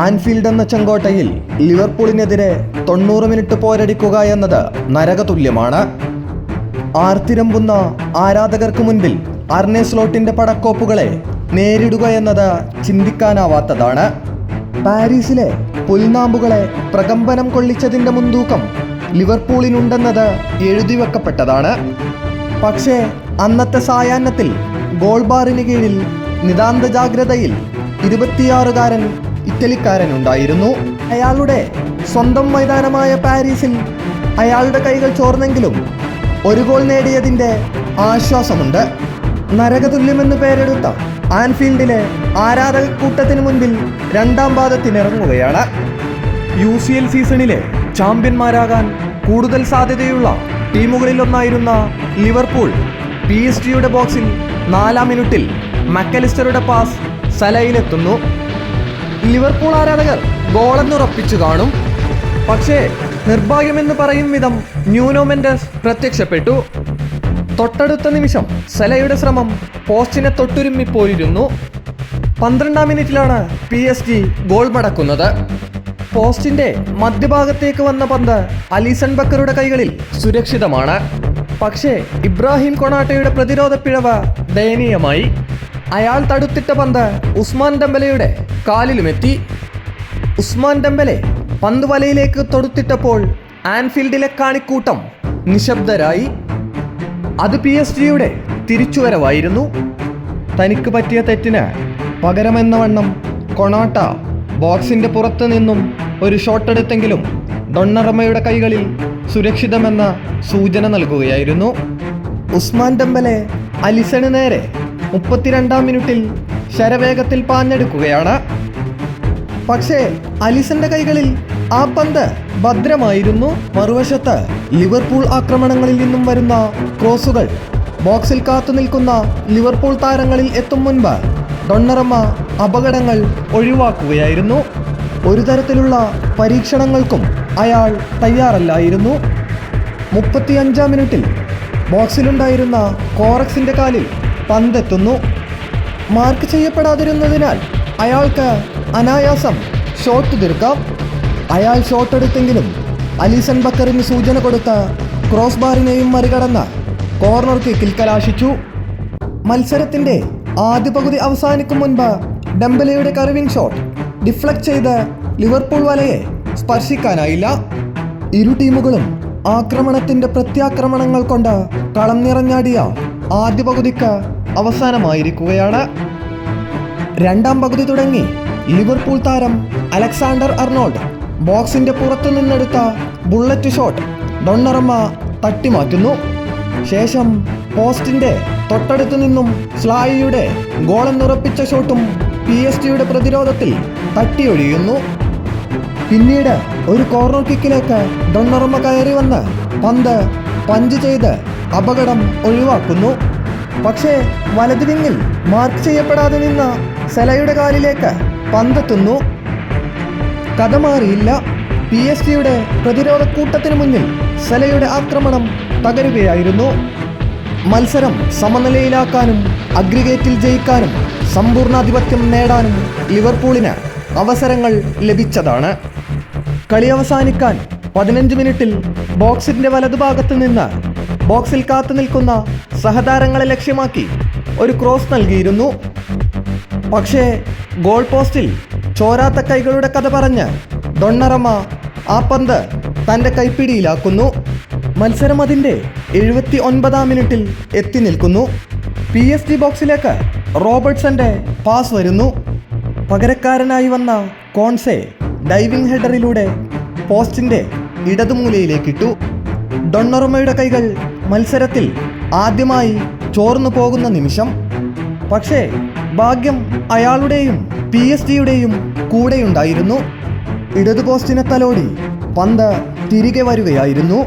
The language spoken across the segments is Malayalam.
ആൻഫീൽഡ് എന്ന ചെങ്കോട്ടയിൽ ലിവർപൂളിനെതിരെ തൊണ്ണൂറ് മിനിറ്റ് പോരടിക്കുക എന്നത് നരകതുല്യമാണ്. ആർത്തിരമ്പുന്ന ആരാധകർക്ക് മുൻപിൽ അർണെ സ്ലോട്ടിന്റെ പടക്കോപ്പുകളെ നേരിടുക എന്നത് ചിന്തിക്കാനാവാത്തതാണ്. പാരീസിലെ പുൽനാമ്പുകളെ പ്രകമ്പനം കൊള്ളിച്ചതിന്റെ മുൻതൂക്കം ലിവർപൂളിനുണ്ടെന്നത് എഴുതി വെക്കപ്പെട്ടതാണ്. പക്ഷേ അന്നത്തെ സായാഹ്നത്തിൽ ഗോൾബാറിന് കീഴിൽ നിതാന്ത ജാഗ്രതയിൽ ഇരുപത്തിയാറുകാരൻ ഇറ്റലിക്കാരനുണ്ടായിരുന്നു. അയാളുടെ സ്വന്തം മൈതാനമായ പാരീസിൽ അയാളുടെ കൈകൾ ചോർന്നെങ്കിലും ഒരു ഗോൾ നേടിയതിന്റെ ആശ്വാസമുണ്ട്. നരകതുല്യമെന്ന് പേരെടുത്ത ആൻഫീൽഡിലെ ആരാധക കൂട്ടത്തിന് മുൻപിൽ രണ്ടാം പാദത്തിനിറങ്ങുകയാണ് യു സി എൽ സീസണിലെ ചാമ്പ്യന്മാരാകാൻ കൂടുതൽ സാധ്യതയുള്ള ടീമുകളിലൊന്നായിരുന്ന ലിവർപൂൾ പി എസ് ജിയുടെ ബോക്സിൽ നാലാം മിനിറ്റിൽ മക്കലിസ്റ്ററുടെ പാസ് സലയിലെത്തുന്നു. ലിവർപൂൾ ആരാധകർ ഗോളെന്നുറപ്പിച്ചു കാണും. പക്ഷേ നിർഭാഗ്യമെന്ന് പറയും വിധം ന്യൂനോ പ്രത്യക്ഷപ്പെട്ടു. തൊട്ടടുത്ത നിമിഷം സെലയുടെ ശ്രമം പോസ്റ്റിനെ തൊട്ടുരുമ്മിപ്പോയിരുന്നു പന്ത്രണ്ടാം മിനിറ്റിലാണ് പി എസ് ജി ഗോൾ മടക്കുന്നത്. പോസ്റ്റിന്റെ മധ്യഭാഗത്തേക്ക് വന്ന പന്ത് അലീസൺ ബക്കറുടെ കൈകളിൽ സുരക്ഷിതമാണ്. പക്ഷേ ഇബ്രാഹിം കൊണാട്ടയുടെ പ്രതിരോധ പിഴവ് ദയനീയമായി. അയാൾ തടുത്തിട്ട പന്ത് ഉസ്മാൻ ഡംബലയുടെ കാലിലുമെത്തി. ഉസ്മാൻ ഡംബലെ പന്ത് വലയിലേക്ക് തൊടുത്തിട്ടപ്പോൾ ആൻഫീൽഡിലെ കാണിക്കൂട്ടം നിശബ്ദരായി. അത് പി എസ് ജിയുടെ തിരിച്ചുവരവായിരുന്നു. തനിക്ക് പറ്റിയ തെറ്റിന് പകരമെന്ന വണ്ണം കൊണാട്ട ബോക്സിന്റെ പുറത്ത് നിന്നും ഒരു ഷോട്ട് എടുത്തെങ്കിലും ഡൊണ്ണറമ്മയുടെ കൈകളിൽ സുരക്ഷിതമെന്ന സൂചന നൽകുകയായിരുന്നു. ഉസ്മാൻ ഡംബലെ അലിസണ് നേരെ മുപ്പത്തിരണ്ടാം മിനിറ്റിൽ ശരവേഗത്തിൽ പാഞ്ഞെടുക്കുകയാണ്. പക്ഷേ അലിസന്റെ കൈകളിൽ ആ പന്ത് ഭദ്രമായിരുന്നു. മറുവശത്ത് ലിവർപൂൾ ആക്രമണങ്ങളിൽ നിന്നും വരുന്ന ക്രോസുകൾ. ബോക്സിൽ കാത്തു നിൽക്കുന്ന ലിവർപൂൾ താരങ്ങളിൽ എത്തും മുൻപ് ഡൊണ്ണറമ്മ അപകടങ്ങൾ ഒഴിവാക്കുകയായിരുന്നു. ഒരു തരത്തിലുള്ള പരീക്ഷണങ്ങൾക്കും അയാൾ തയ്യാറല്ലായിരുന്നു. മുപ്പത്തിയഞ്ചാം മിനിറ്റിൽ ബോക്സിലുണ്ടായിരുന്ന കോറക്സിന്റെ കാലിൽ പന്തെത്തുന്നു. മാർക്ക് ചെയ്യപ്പെടാതിരുന്നതിനാൽ അയാൾക്ക് അനായാസം ഷോട്ട് തീർക്കാം. അയാൾ ഷോട്ട് എടുത്തെങ്കിലും അലീസൺ ബക്കറിന് സൂചന കൊടുത്ത ക്രോസ് ബാറിനെയും മറികടന്ന കോർണർ കിക്കിൽ കലാശിച്ചു മത്സരത്തിന്റെ ആദ്യ പകുതി അവസാനിക്കും മുൻപ് ഡംബലയുടെ കർവിംഗ് ഷോട്ട് ഡിഫ്ലക്ട് ചെയ്ത് ലിവർപൂൾ വലയെ സ്പർശിക്കാനായില്ല. ഇരു ടീമുകളും ആക്രമണത്തിന്റെ പ്രത്യാക്രമണങ്ങൾ കൊണ്ട് കളം നിറഞ്ഞാടിയ ആദ്യ പകുതിക്ക് അവസാനമായിരിക്കുകയാണ്. രണ്ടാം പകുതി തുടങ്ങി. ലിവർപൂൾ താരം അലക്സാണ്ടർ അർണോൾഡ് ബോക്സിന്റെ പുറത്തു നിന്നെടുത്ത ബുള്ളറ്റ് ഷോട്ട് ഡൊണ്ണറമ്മ തട്ടിമാറ്റുന്നു. ശേഷം പോസ്റ്റിന്റെ തൊട്ടടുത്തു നിന്നും സ്ലായിയുടെ ഗോളെന്നുറപ്പിച്ച ഷോട്ടും പി എസ് ടിയുടെ പ്രതിരോധത്തിൽ തട്ടിയൊഴിയുന്നു. പിന്നീട് ഒരു കോർണർ കിക്കിലേക്ക് ഡൊണ്ണറമ്മ കയറി വന്ന് പന്ത് പഞ്ച് ചെയ്ത് അപകടം ഒഴിവാക്കുന്നു. പക്ഷേ വലതു വിങ്ങിൽ മാർക്ക് ചെയ്യപ്പെടാതെ നിന്ന സെലയുടെ കാലിലേക്ക് പന്തെത്തുന്നു. കഥ മാറിയില്ല. പി എസ് ജിയുടെ പ്രതിരോധ കൂട്ടത്തിനു മുന്നിൽ സെലയുടെ ആക്രമണം തകരുകയായിരുന്നു. മത്സരം സമനിലയിലാക്കാനും അഗ്രിഗേറ്റിൽ ജയിക്കാനും സമ്പൂർണാധിപത്യം നേടാനും ലിവർപൂളിന് അവസരങ്ങൾ ലഭിച്ചതാണ്. കളി അവസാനിക്കാൻ പതിനഞ്ച് മിനിറ്റിൽ ബോക്സിന്റെ വലതുഭാഗത്ത് നിന്ന് ബോക്സിൽ കാത്തു നിൽക്കുന്ന സഹതാരങ്ങളെ ലക്ഷ്യമാക്കി ഒരു ക്രോസ് നൽകിയിരുന്നു. പക്ഷേ ഗോൾ പോസ്റ്റിൽ ചോരാത്ത കൈകളുടെ കഥ പറഞ്ഞ് ഡൊണ്ണറമ്മ ആ പന്ത് തന്റെ കൈപ്പിടിയിലാക്കുന്നു. മത്സരം അതിന്റെ എഴുപത്തി ഒൻപതാം മിനിറ്റിൽ എത്തി നിൽക്കുന്നു. പി എസ് ജി ബോക്സിലേക്ക് റോബർട്ട്സന്റെ പാസ് വരുന്നു. പകരക്കാരനായി വന്ന കോൺസെ ഡൈവിംഗ് ഹെഡറിലൂടെ പോസ്റ്റിന്റെ ഇടതുമൂലയിലേക്കിട്ടു. ഡൊണ്ണറുമയുടെ കൈകൾ മത്സരത്തിൽ ആദ്യമായി ചോർന്നു പോകുന്ന നിമിഷം പക്ഷേ ഭാഗ്യം അയാളുടെയും പി എസ് ജിയുടെയും കൂടെയുണ്ടായിരുന്നു. ഇടതു പോസ്റ്റിനെ തലോടി പന്ത് തിരികെ വരികയായിരുന്നു.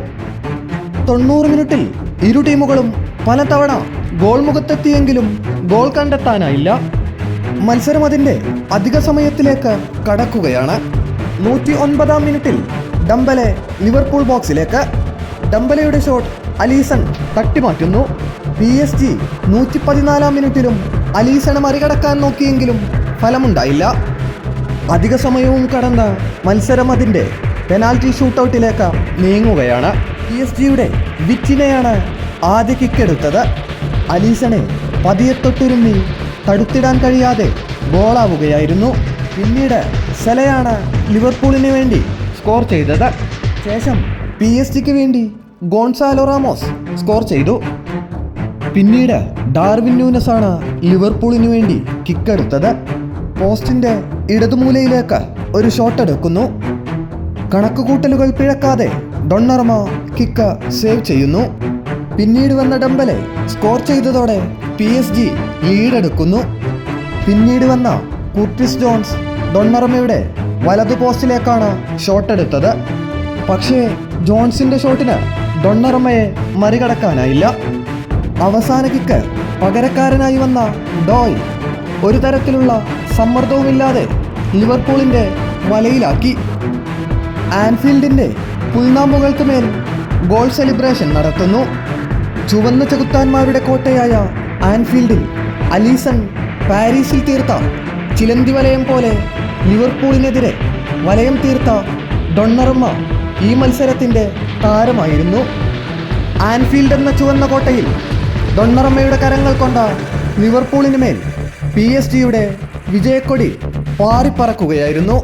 തൊണ്ണൂറ് മിനിറ്റിൽ ഇരു ടീമുകളും പലതവണ ഗോൾ മുഖത്തെത്തിയെങ്കിലും ഗോൾ കണ്ടെത്താനായില്ല. മത്സരം അതിന്റെ അധിക സമയത്തിലേക്ക് കടക്കുകയാണ്. നൂറ്റി ഒൻപതാം മിനിറ്റിൽ ഡംബലെ ലിവർപൂൾ ബോക്സിലേക്ക്. ഡംബലയുടെ ഷോട്ട് അലീസൺ തട്ടിമാറ്റുന്നു. പി എസ് ജി നൂറ്റി പതിനാലാം മിനിറ്റിലും അലീസണെ മറികടക്കാൻ നോക്കിയെങ്കിലും ഫലമുണ്ടായില്ല. അധിക സമയവും കടന്ന മത്സരം അതിന്റെ പെനാൽറ്റി ഷൂട്ടൗട്ടിലേക്ക് നീങ്ങുകയാണ്. പി എസ് ജിയുടെ വിറ്റിനെയാണ് ആദ്യ കിക്കെടുത്തത് അലീസണെ പതിയെ തൊട്ടുരുമ്മി തടുത്തിടാൻ കഴിയാതെ ഗോളാവുകയായിരുന്നു പിന്നീട് സെലയാണ് ലിവർപൂളിന് വേണ്ടി സ്കോർ ചെയ്തത്. ശേഷം പി എസ് ജിക്ക് വേണ്ടി ഗോൺസാലോ റാമോസ് സ്കോർ ചെയ്തു. പിന്നീട് ഡാർവിൻ ന്യൂനസ് ആണ് ലിവർപൂളിനു വേണ്ടി കിക്കെടുത്തത് പോസ്റ്റിന്റെ ഇടതുമൂലയിലേക്ക് ഒരു ഷോട്ട് എടുക്കുന്നു. കണക്കുകൂട്ടലുകൾ പിഴക്കാതെ ഡൊണ്ണർമ കിക്ക് സേവ് ചെയ്യുന്നു. പിന്നീട് വന്ന ഡംബലെ സ്കോർ ചെയ്തതോടെ പി എസ് ജി ലീഡെടുക്കുന്നു. പിന്നീട് വന്ന കുർട്ടിസ് ജോൺസ് ഡൊണ്ണർമയുടെ വലതു പോസ്റ്റിലേക്കാണ് ഷോട്ടെടുത്തത് പക്ഷേ ജോൺസിന്റെ ഷോട്ടിന് ഡൊണ്ണർമയെ മറികടക്കാനായില്ല. അവസാന കിക്ക് പകരക്കാരനായി വന്ന ഡോയ് ഒരു തരത്തിലുള്ള സമ്മർദ്ദവുമില്ലാതെ ലിവർപൂളിന്റെ വലയിലാക്കി. ആൻഫീൽഡിന്റെ പുൽനാമ്പുകൾക്ക് മേൽ ഗോൾ സെലിബ്രേഷൻ നടത്തുന്നു. ചുവന്ന ചെകുത്താന്മാരുടെ കോട്ടയായ ആൻഫീൽഡിൽ അലീസൺ പാരീസിൽ തീർത്ത ചിലന്തി വലയം പോലെ ലിവർപൂളിനെതിരെ വലയം തീർത്ത ഡൊണ്ണറമ്മ ഈ മത്സരത്തിന്റെ താരമായിരുന്നു ആൻഫീൽഡ് എന്ന ചുവന്ന കോട്ടയിൽ ഡൊണ്ണറമ്മയുടെ കരങ്ങൾ കൊണ്ട ലിവർപൂളിന് മേൽ പി എസ് ജിയുടെ വിജയക്കൊടി പാറിപ്പറക്കുകയായിരുന്നു.